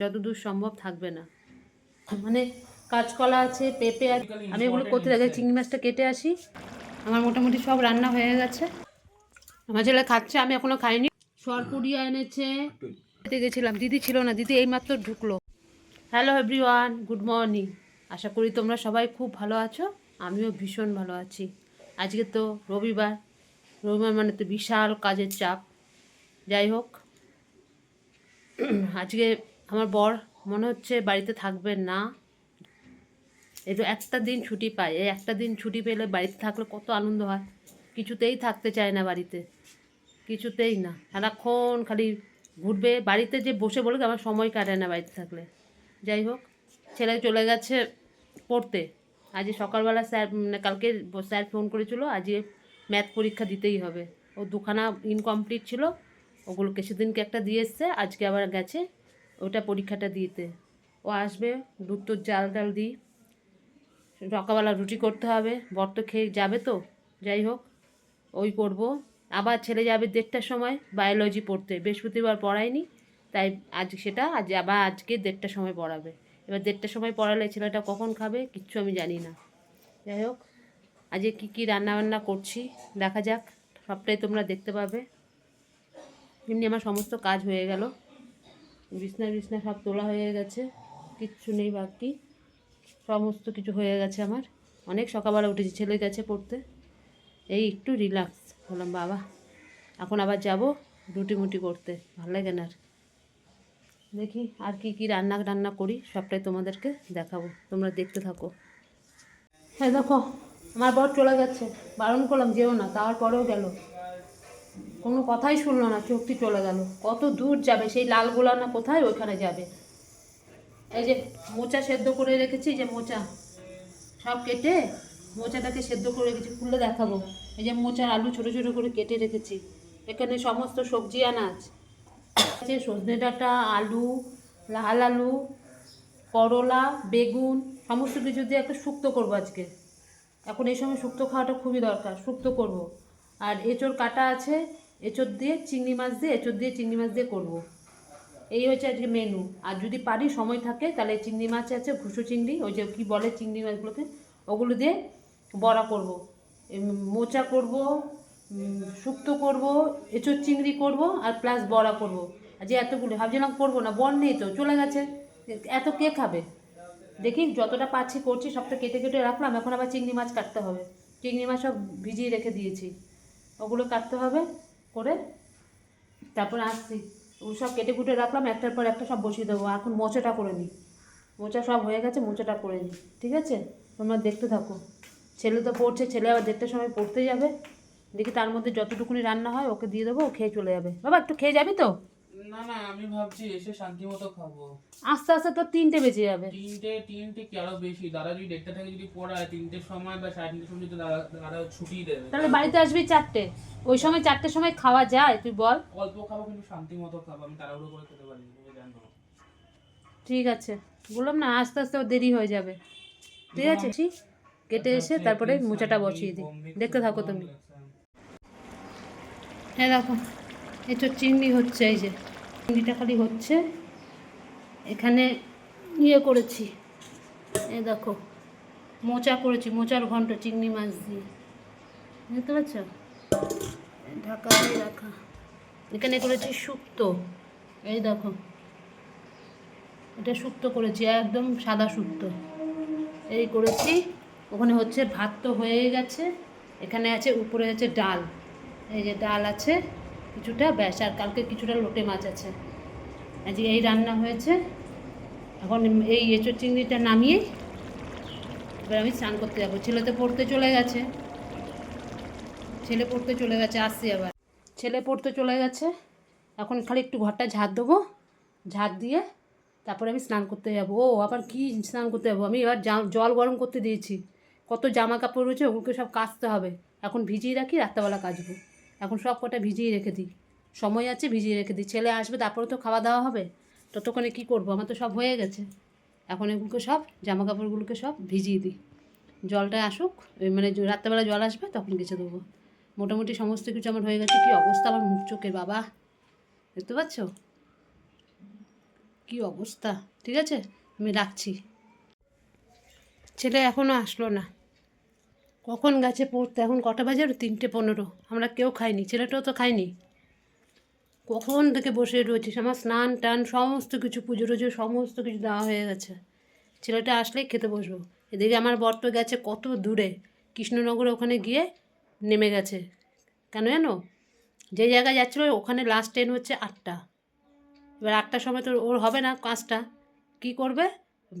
যতদূর সম্ভব থাকবে না। মানে কাঁচকলা আছে পেঁপে আছে আমি ওগুলো করতে থাকি চিংড়ি মাছটা কেটে আসি। আমার মোটামুটি সব রান্না হয়ে গেছে। আমার ছেলে খাচ্ছে আমি এখনও খাইনি। সরপুরিয়া এনেছে। খেতে গেছিলাম দিদি ছিল না দিদি এইমাত্র ঢুকলো। হ্যালো এভরিওয়ান গুড মর্নিং আশা করি তোমরা সবাই খুব ভালো আছো আমিও ভীষণ ভালো আছি। আজকে তো রবিবার রবিবার মানে তো বিশাল কাজের চাপ। যাই হোক আজকে আমার বর মনে হচ্ছে বাড়িতে থাকবে না। এই তো একটা দিন ছুটি পায়। এই একটা দিন ছুটি পেলে বাড়িতে থাকলে কত আনন্দ হয়। কিছুতেই থাকতে চায় না বাড়িতে। কিছুতেই না। সারাক্ষণ খালি ঘুরবে। বাড়িতে যে বসে বলে আমার সময় কাটে না বাড়িতে থাকলে। যাই হোক, ছেলে চলে গেছে পড়তে। আজ সকালবেলা স্যার মানে কালকে স্যার ফোন করেছিল, আজকে ম্যাথ পরীক্ষা দিতেই হবে। ও দুখানা ইনকমপ্লিট ছিল। ওগুলোকে সেদিনকে একটা দিয়ে এসছে, আজকে আবার গেছে। ওটা পরীক্ষাটা দিতে। ও আসবে দুধ জাল টাল দিই। সকালবেলা রুটি করতে হবে, বর তো খেয়ে যাবে তো, যাই হোক, ওই করব। আবার ছেলে যাবে দেড়টার সময় বায়োলজি পড়তে। বৃহস্পতিবার পড়ায়নি, তাই আজ সেটা, আজ আবার আজকে দেড়টার সময় পড়াবে। এবার দেড়টার সময় পড়ালে ছেলেটা কখন খাবে, কিচ্ছু আমি জানি না। যাই হোক, আজকে কী কী রান্নাবান্না করছি, দেখা যাক। সবটাই তোমরা দেখতে পাবে। এমনি আমার সমস্ত কাজ হয়ে গেল। বিছনা বিছনা সব তোলা হয়ে গেছে, কিচ্ছু নেই বাকি, সমস্ত কিছু হয়ে গেছে আমার। অনেক সকালবেলা উঠেছি, ছেলে গেছে পড়তে। এই একটু রিল্যাক্স বললাম, বাবা, এখন আবার যাব রুটি মুটি করতে, ভালো লাগে না দেখি আর কি কি রান্না টান্না করি, সবটাই তোমাদেরকে দেখাবো, তোমরা দেখতে থাকো। হ্যাঁ দেখো, আমার বর চলে গেছে, বারণ করলাম, যেও না, তারপরেও গেল। কোনো কথাই শুনলো না, চোখটি চলে গেল। কত দূর যাবে, সেই লাল গোলা না কোথায়? ওইখানে যাবে। এই যে মোচা সেদ্ধ করে রেখেছি যে মোচা, সব কেটে মোচাটাকে সেদ্ধ করে রেখেছি, খুলে দেখাবো। এই যে মোচার আলু ছোট ছোট করে কেটে রেখেছি। এখানে সমস্ত সবজি আনাজ। আছে সজনে ডাঁটা, আলু, লাল আলু, করলা, বেগুন, সমস্ত কিছু দিয়ে একটা শুক্তো করব আজকে। এখন এই সময় শুক্তো খাওয়াটা খুবই দরকার, শুক্তো করব। আর এঁচোড় কাটা আছে, এঁচোড় দিয়ে চিংড়ি মাছ দিয়ে, এঁচোড় দিয়ে চিংড়ি মাছ দিয়ে করব। এই হচ্ছে আজকে মেনু আর যদি পারি সময় থাকে, তাহলে চিংড়ি মাছ আছে, ঘুষো চিংড়ি, ওই যে কী বলে চিংড়ি মাছগুলোকে, ওগুলো দিয়ে বড়া করব। মোচা করব শুক্তো করব, এঁচোড় চিংড়ি করব, আর প্লাস বড়া করব। আর যে এতগুলো, ভাবছিলাম করব না, বর নেই তো, চলে গেছে এত কে খাবে দেখি যতটা পাচ্ছি করছি, সবটা কেটে কেটে রাখলাম, এখন আবার চিংড়ি মাছ কাটতে হবে চিংড়ি মাছ সব ভিজিয়ে রেখে দিয়েছি ওগুলো কাটতে হবে করে তারপরে আসছি। ওগুলো সব কেটে কুটে রাখলাম, একটার পর একটা সব বসিয়ে দেবো। এখন মোচাটা করে নিই। মোচা সব হয়ে গেছে, মোচাটা করে নিই। ঠিক আছে? তোমরা দেখতে থাকো। ছেলে তো পড়ছে, ছেলে আবার দেড়টার সময় পড়তে যাবে। দেখি তার মধ্যে যতটুকুনি রান্না হয় ওকে দিয়ে দেবো, ও খেয়ে চলে যাবে। বাবা, একটু খেয়ে যাবি তো? না না আমি ভাবছি এসে শান্তি মতো খাব। আস্তে আস্তে তোর তিনটে বেজে যাবে। তিনটে তিনটে কি আরও বেশি? দাদা যদি দেড়টা থেকে যদি পড়ায় তিনটের সময় বা সাড়ে তিনটের সময় দাদা দাদা ছুটি দেবে তাহলে বাড়িতে আসবি চারটে। ওই সময় চারটের সময় খাওয়া যায় তুই বল। অল্প খাব কিন্তু শান্তি মতো খাব আমি তাড়াহুড়ো করে খেতে পারি ঠিক আছে। বললাম না আস্তে আস্তে দেরি হয়ে যাবে। ঠিক আছে? কেটে এসে তারপরে মোচাটা বসিয়ে দিই। দেখতে থাকো তুমি। হ্যাঁ দেখো। এই তো চিংড়ি হচ্ছে এই যে। চিংড়িটা খালি হচ্ছে। এখানে ইয়ে করেছি। এই দেখো, মোচা করেছি, মোচার ঘন্ট, চিংড়ি মাছ দিয়ে। বুঝতে পারছ? ঢাকা দিয়ে রাখা। এখানে করেছি শুক্তো। এই দেখো, এটা শুক্তো করেছি, একদম সাদা শুক্তো। এই করেছি, ওখানে হচ্ছে ভাত তো হয়ে গেছে। এখানে আছে, উপরে আছে ডাল। এই যে ডাল আছে কিছুটা, ব্যাস, আর কালকে কিছুটা লোটে মাছ আছে। আজকে এই রান্না হয়েছে। এখন এই এঁচোর চিংড়িটা নামিয়ে এবার আমি স্নান করতে যাব। ছেলে তো পড়তে চলে গেছে। ছেলে পড়তে চলে গেছে, আসছি আবার। ছেলে পড়তে চলে গেছে। এখন খালি একটু ঘরটা ঝাড় দেবো। ঝাড় দিয়ে তারপরে আমি স্নান করতে যাব। ও, আবার কি স্নান করতে যাব? আমি এবার জল গরম করতে দিয়েছি। কত জামা কাপড় রয়েছে, ওগুলোকে সব কাচতে হবে। এখন ভিজিয়ে রাখি, রাত্রেবেলা কাচবো। এখন সব কটা ভিজিয়ে রেখে দিই। সময় আছে, ভিজিয়ে রেখে দিই। ছেলে আসবে, তারপরে তো খাওয়া দাওয়া হবে। ততক্ষণে কী করব? আমার তো সব হয়ে গেছে। এখন এগুলোকে সব জামা কাপড়গুলোকে সব ভিজিয়ে দিই। জলটা আসুক মানে রাত্রেবেলা জল আসবে, তখন গেছে দেবো। মোটামুটি সমস্ত কিছু আমার হয়ে গেছে। কী অবস্থা আমার মুখ চোখের বাবা? দেখতে পাচ্ছ? কি অবস্থা? ঠিক আছে? আমি রাখছি। ছেলে এখনও আসলো না। কখন গেছে পড়তে? এখন কটা বাজে? তিনটে পনেরো। আমরা কেউ খাইনি, ছেলেটাও তো খাইনি কখন থেকে বসে রয়েছিস? আমার স্নান, টান, সমস্ত কিছু, পুজো টুজো, সমস্ত কিছু দেওয়া হয়ে গেছে। ছেলেটা আসলেই খেতে বসবো। এদিকে আমার তো গেছে কত দূরে। কৃষ্ণনগরে ওখানে গিয়ে নেমে গেছে। কেন জানো? যে জায়গায় যাচ্ছিল, ওখানে লাস্ট ট্রেন হচ্ছে আটটা। এবার আটটার সময় তো ওর হবে না কাজটা কী করবে?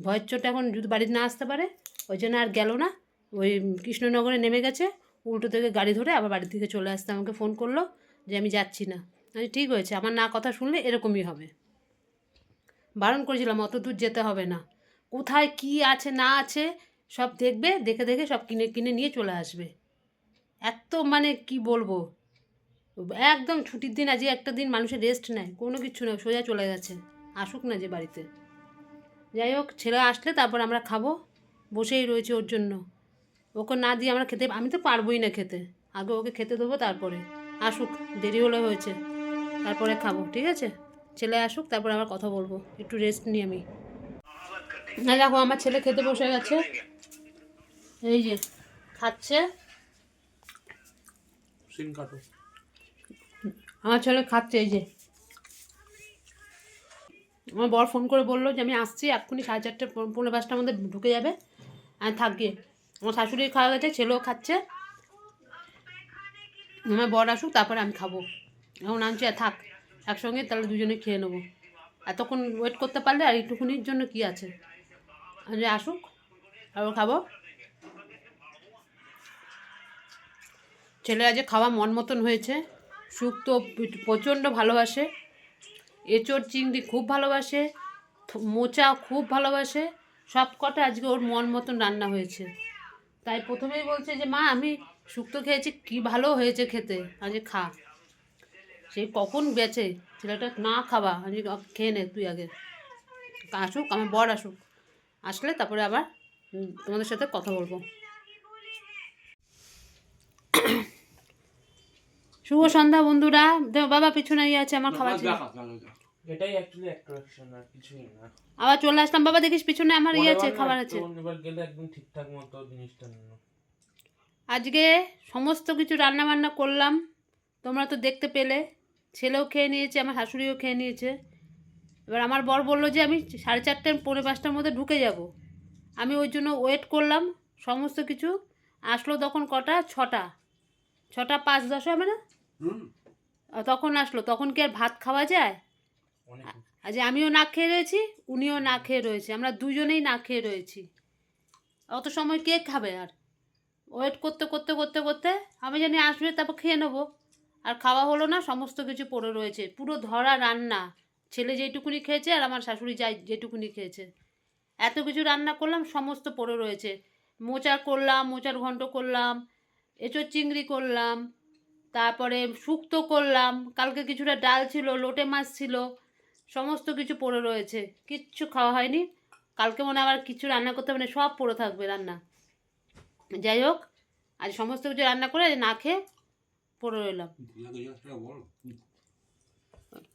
ভয়ের চোট এখন যদি বাড়িতে না আসতে পারে, ওই জন্য আর গেল না। ওই কৃষ্ণনগরে নেমে গেছে, উল্টো থেকে গাড়ি ধরে আবার বাড়ির থেকে চলে আসতে আমাকে ফোন করল যে আমি যাচ্ছি না। আমি ঠিক হয়েছে, আমার না কথা শুনলে এরকমই হবে। বারণ করেছিলাম, অত দূর যেতে হবে না। কোথায় কি আছে, না আছে, সব দেখবে, দেখে দেখে সব কিনে কিনে নিয়ে চলে আসবে। এত মানে কি বলব? একদম ছুটির দিন আজকে একটা দিন মানুষের রেস্ট নেয়, কোনো কিছু নেই, সোজা চলে গেছে। আসুক না যে বাড়িতে। যাই হোক, ছেলে আসলে তারপর আমরা খাব, বসেই রয়েছে ওর জন্য। ওকে না দিয়ে আমরা খেতে আমি তো পারবোই না খেতে। আগে ওকে খেতে দেবো তারপরে। আসুক দেরি হলে হয়েছে। তারপরে খাব ঠিক আছে? ছেলে আসুক তারপরে আবার কথা বলব। একটু রেস্ট নিই আমি। না দেখো আমার ছেলে খেতে বসে গেছে। এই যে খাচ্ছে। আমার ছেলে খাচ্ছে এই যে। আমার বর ফোন করে বলল যে আমি আসছি এক্ষুনি সাড়ে চারটে পৌ- পৌনে পাঁচটার মধ্যে ঢুকে যাবে। আর থাকবে। আমার শাশুড়ি খাওয়া গেছে ছেলেও খাচ্ছে। আমার বর আসুক, তারপরে আমি খাব। এখন আনছি আর থাক, একসঙ্গে তাহলে দুজনে খেয়ে নেব। এতক্ষণ ওয়েট করতে পারলে আর একটুখানির জন্য কি আছে? যে আসুক, তারপর খাব। ছেলে আজ খাওয়া মন মতন হয়েছে শুক্তো প্রচণ্ড ভালোবাসে। এঁচোড়, চিংড়ি খুব ভালোবাসে, মোচা খুব ভালোবাসে। সব কটা আজকে ওর মন মতন রান্না হয়েছে। তাই প্রথমেই বলছে যে মা আমি শুক্তো খেয়েছি কি ভালো হয়েছে খেতে? আজ খা। সেই কখন বেচে ছেলেটা না খাবা। আমি খেয়ে নে তুই আগে। আসুক আমার বর আসুক। আসলে তারপরে আবার তোমাদের সাথে কথা বলব। শুভ সন্ধ্যা বন্ধুরা। বাবা পিছনে আছে আমার খাবার এটাই অ্যাকচুয়ালি অ্যাট্রাকশন আর কিছুই না। আবার চলে আসলাম বাবা দেখিস পিছনে আমার ইয়ে আছে খাবার আছে। এবার গেলে একদম ঠিকঠাক মতো জিনিসটা নিও। আজকে সমস্ত কিছু রান্না বান্না করলাম তোমরা তো দেখতে পেলে। ছেলেও খেয়ে নিয়েছে আমার শাশুড়িও খেয়ে নিয়েছে। এবার আমার বর বলল যে আমি সাড়ে চারটে পৌনে পাঁচটার মধ্যে ঢুকে যাব। আমি ওই জন্য ওয়েট করলাম সমস্ত কিছু। আসলো তখন কটা? ছটা। ছটা পাঁচ দশ হবে না? তখন আসলো তখন কি আর ভাত খাওয়া যায়? আজ আমিও না খেয়ে রয়েছি, উনিও না খেয়ে রয়েছে। আমরা দুজনেই না খেয়ে রয়েছি। অত সময় কে খাবে আর? ওয়েট করতে করতে করতে করতে আমি জানি আসবে, তারপর খেয়ে নেব। আর খাওয়া হলো না, সমস্ত কিছু পড়ে রয়েছে। পুরো ধরা রান্না। ছেলে যেটুকুনি খেয়েছে আর আমার শাশুড়ি যাই যেটুকুনি খেয়েছে। এত কিছু রান্না করলাম, সমস্ত পড়ে রয়েছে। মোচার করলাম, মোচার ঘন্ট করলাম, এঁচোর চিংড়ি করলাম, তারপরে শুক্তো করলাম। কালকে কিছুটা ডাল ছিল, লোটে মাছ ছিল। সমস্ত কিছু পড়ে রয়েছে। কিচ্ছু খাওয়া হয়নি। কালকে মনে আবার কিছু রান্না করতে হবে না সব পড়ে থাকবে রান্না। যাই হোক, আজ সমস্ত কিছু রান্না করে না খেয়ে পড়ে রইলাম।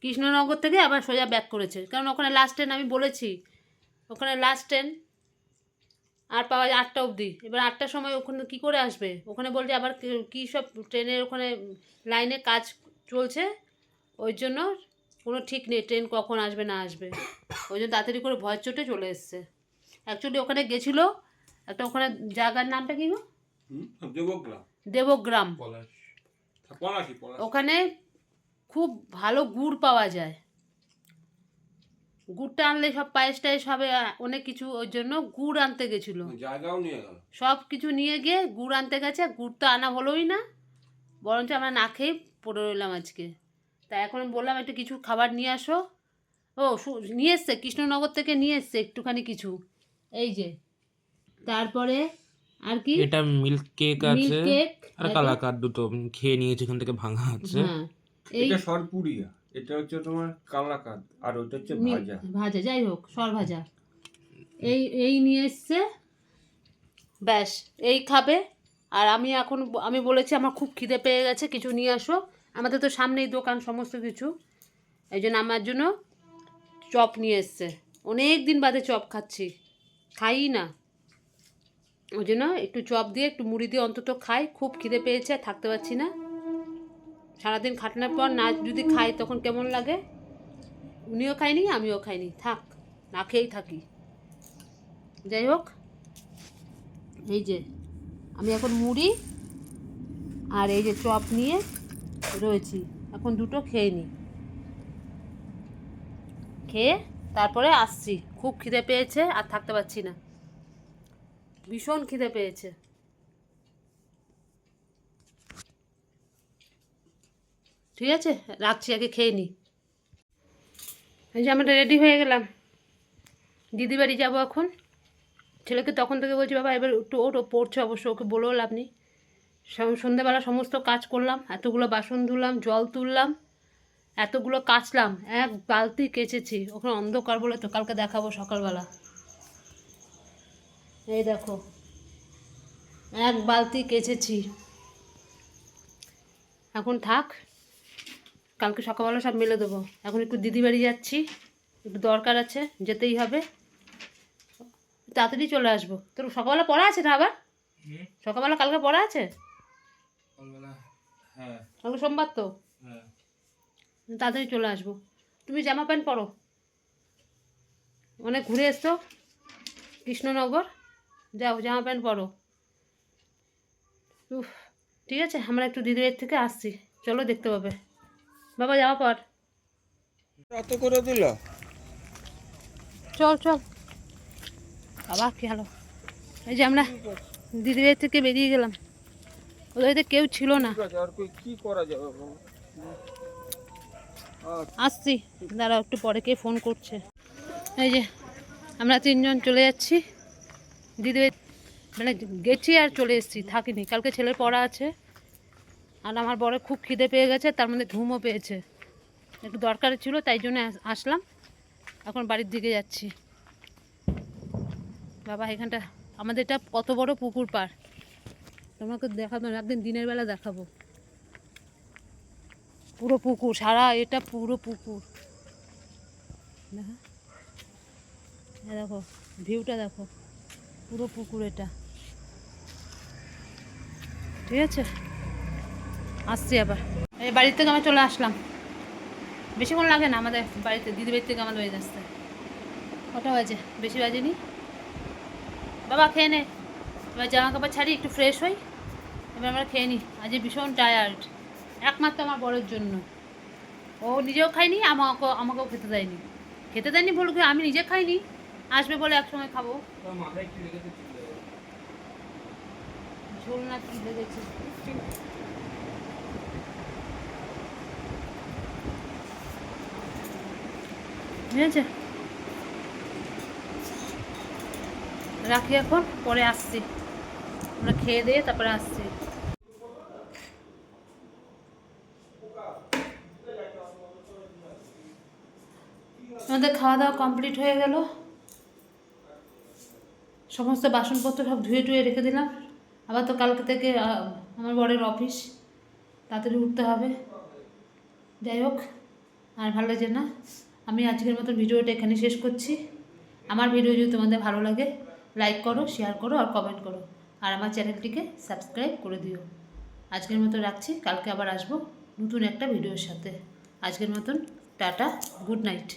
কৃষ্ণনগর থেকে আবার সোজা ব্যাক করেছে। কারণ ওখানে লাস্ট ট্রেন আমি বলেছি, ওখানে লাস্ট ট্রেন আর পাওয়া যায় আটটা অবধি। এবার আটটার সময় ওখানে কী করে আসবে? ওখানে বলছে আবার কী সব ট্রেনের ওখানে লাইনে কাজ চলছে, ওই জন্য কোনো ঠিক নেই ট্রেন কখন আসবে না আসবে। ওই জন্য তাড়াতাড়ি করে ভয় চোটে চলে এসছে। অ্যাকচুয়ালি ওখানে গেছিল একটা ওখানে জায়গার নামটা কি গো? দেবগ্রাম। দেবগ্রাম। ওখানে খুব ভালো গুড় পাওয়া যায়। গুড়টা আনলে সব পায়েস টায়েস হবে অনেক কিছু ওই জন্য গুড় আনতে গেছিল। জায়গাও নিয়ে গেল। সব কিছু নিয়ে গিয়ে গুড় আনতে গেছে গুড় তো আনা হলোই না। বরঞ্চ আমরা না খেয়ে পড়ে রইলাম আজকে। তা এখন বললাম একটু কিছু খাবার নিয়ে আসো। ও নিয়ে এসছে কৃষ্ণনগর থেকে নিয়ে এসছে একটুখানি কিছু। এই যে তারপরে আর কি? এটা মিল্ক কেক মিল্ক আছে। কেক আর কালাকার দুটো খেয়ে নিয়েছি এখান থেকে ভাঙা আছে। হ্যাঁ এই এটা সরপুরিয়া এটা হচ্ছে তোমার কালাকাদ আর ওটা হচ্ছে ভাজা। ভাজা যাই হোক সর ভাজা এই এই নিয়ে এসছে। ব্যাস এই খাবে। আর আমি এখন আমি বলেছি আমার খুব খিদে পেয়ে গেছে কিছু নিয়ে আসো। আমাদের তো সামনেই দোকান, সমস্ত কিছু। এই জন্য আমার জন্য চপ নিয়ে এসছে। অনেক দিন বাদে চপ খাচ্ছি। খাই না। ওই জন্য একটু চপ দিয়ে, একটু মুড়ি দিয়ে অন্তত খাই। খুব খিদে পেয়েছে, আর থাকতে পারছি না। সারাদিন খাটনার পর না যদি খাই, তখন কেমন লাগে? উনিও খায়নি, আমিও খাইনি। থাক, না খেয়েই থাকি। যাই হোক, এই যে, আমি এখন মুড়ি আর এই যে চপ নিয়ে রয়েছি। এখন দুটো খেয়ে নিই খেয়ে তারপরে আসছি। খুব খিদে পেয়েছে আর থাকতে পারছি না। ভীষণ খিদে পেয়েছে। ঠিক আছে? রাখছি, আগে খেয়ে নিই এই যে আমরা রেডি হয়ে গেলাম। দিদি বাড়ি যাব এখন। ছেলেকে তখন থেকে বলছি, বাবা, এবার একটু ওটো পড়ছে অবশ্য, ওকে বলেও লাভ নেই। সন্ধেবেলা সমস্ত কাজ করলাম এতগুলো বাসন ধুলাম জল তুললাম এতগুলো কাচলাম এক বালতি কেচেছি ওখানে অন্ধকার বলে তো কালকে দেখাবো সকালবেলা। এই দেখো এক বালতি কেচেছি। এখন থাক কালকে সকালবেলা সব মেলে দেবো। এখন একটু দিদি বাড়ি যাচ্ছি একটু দরকার আছে যেতেই হবে। তাড়াতাড়ি চলে আসব। তোর সকালবেলা পড়া আছে না আবার? সকালবেলা কালকে পড়া আছে? হ্যাঁ। কালকে সোমবার তো? হ্যাঁ। তাড়াতাড়ি চলে আসব। তুমি জামা প্যান্ট পরো? অনেক ঘুরে এসছো? কৃষ্ণনগর? যাও জামা প্যান্ট পরো। উফ ঠিক আছে আমরা একটু দিদির থেকে আসছি। চলো দেখতে পাবে। বাবা জামা পর। এত করে দিল? চল চল। বাবা কি হলো? এই যে আমরা দিদির থেকে বেরিয়ে গেলাম। ওদের কেউ ছিল না। কি করা যাবে আসছি। দাঁড়াও একটু পরে কে ফোন করছে। এই যে আমরা তিনজন চলে যাচ্ছি। দিদি মানে গেছি আর চলে এসেছি থাকিনি। কালকে ছেলের পড়া আছে। আর আমার বড় খুব খিদে পেয়ে গেছে তার মধ্যে ঘুমও পেয়েছে। একটু দরকার ছিল তাই জন্য আস- আসলাম। এখন বাড়ির দিকে যাচ্ছি। বাবা এখানটা আমাদের এটা কত বড় পুকুর পার তোমাকে দেখাবো একদিন দিনের বেলা দেখাবো। পুরো পুকুর সারা এটা পুরো পুকুর। দেখো দেখো ভিউটা দেখো। পুরো পুকুর এটা। ঠিক আছে? আসছি আবার। এই বাড়ির থেকে আমরা চলে আসলাম। বেশিক্ষণ লাগে না আমাদের বাড়িতে দিদি বাড়ির থেকে আমাদের বাড়িতে আসতে। কটা বাজে? বেশি বাজেনি? বাবা খেয়ে নে। এবার জামা কাপড় ছাড়ি একটু ফ্রেশ হই এবার আমরা খেয়ে নিই আজ ভীষণ টায়ার্ড একমাত্র আমার বড়ের জন্য। ও নিজেও খায়নি আমাকে আমাকেও খেতে দেয়নি। খেতে দেয়নি বলবে আমি নিজে খাইনি আসবে বলে একসময় খাব। ঝোল না কি লেগেছে ঠিক আছে রাখি এখন পরে আসছি। আমরা খেয়ে দিয়ে তারপরে আসছি। আমাদের খাওয়া দাওয়া কমপ্লিট হয়ে গেল। সমস্ত বাসনপত্র সব ধুয়ে টুয়ে রেখে দিলাম। আবার তো কালকে থেকে আমার বরের অফিস। তাড়াতাড়ি উঠতে হবে। যাই হোক, আর ভালো লাগছে না? আমি আজকের মতো ভিডিওটা এখানে শেষ করছি। আমার ভিডিও যদি তোমাদের ভালো লাগে লাইক করো শেয়ার করো, আর কমেন্ট করো। আর আমার চ্যানেলটিকে সাবস্ক্রাইব করে দিও। আজকের মতো রাখছি। কালকে আবার আসব নতুন একটা ভিডিওর সাথে। আজকের মতন টাটা, গুড নাইট।